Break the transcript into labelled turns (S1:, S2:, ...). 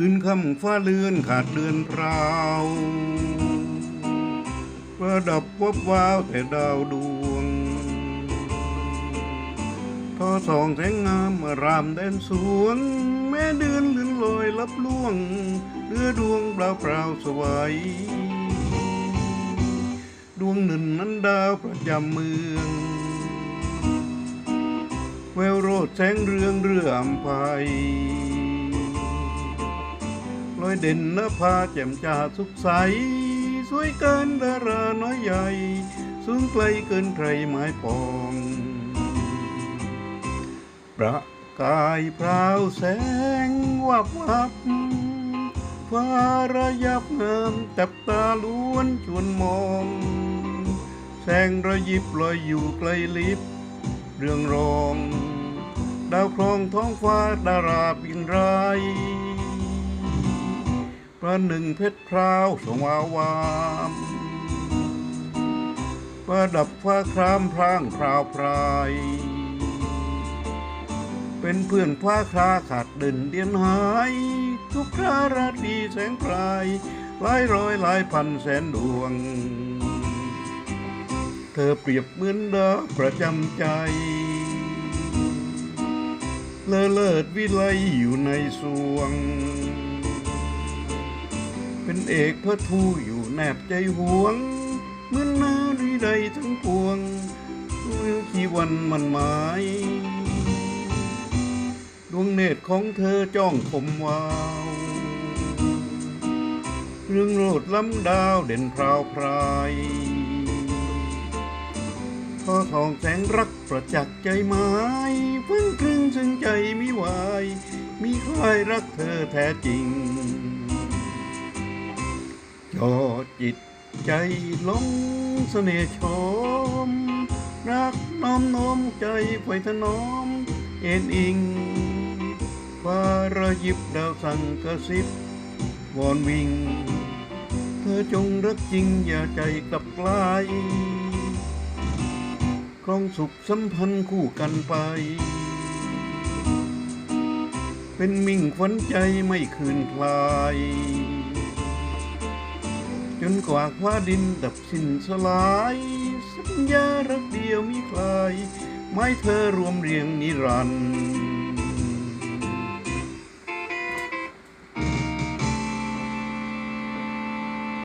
S1: คืนค่ำฟ้าเลือนขาดเดือนราวประดับวับวาวแต่ดาวดวงทอสองแสงงามอารามแดนสวง แม่เดือนลื่นลอยลับล่วงเรือดวงเปล่าเปล่าสวัยดวงหนึ่งนั้นดาวประจำเมือง แววโรดแสงเรืองเรืออำไพล อยเด่นนภาแจ่มจ้าสุขใส สวยเกินดาราน้อยใหญ่ สูงไกลเกินใครหมายปอง ประกายพราวแสงวับวับฟ้าระยับงามจับตาล้วนชวนมอง แสงระยิบลอยอยู่ไกลลิบ เรื่องรอง ดาวครองท้องฟ้าดาราบินไราย ประหนึ่งเพชรพราวสงวาวามประดับฟ้าครามพรางพราวพราย เป็นเพื่อนฟ้าคราขาดเด่นเดียนหาย ทุกคราราตีแสงปลายหลายร้อยหลายพันแสนดวง เธอเปรียบเหมือนดาวประจำใจ เลอเลิศวิไลอยู่ในสวง เป็นเอกพระทูอยู่แนบใจหวงเหมือนนารีใดทั้งปวงกี่วันมันหมาย ดวงเนตรของเธอจ้องคมวาว เรื่องโรดล้ำดาวเด่นพราวพรายทอทองแสงรักประจักษ์ใจไม้ฟื้นครึ่งซึ่งใจมิวาย มีใครรักเธอแท้จริง จอจิตใจหลงเสน่ห์ชม รักน้อมน้อมใจไฟถนอม เอ็นอิงฟ้าระยิบดาวสั่งกระซิบวอนวิง เธอจงรักจริงอย่าใจกลับกลายครองสุขสัมพันธ์คู่กันไป เป็นมิ่งขวัญใจไม่คืนคลาย นกว่าฟ้าดินดับสิ้นสลาย สัญญารักเดียวมีใคร ไม่เธอรวมเรียงนิรันดร์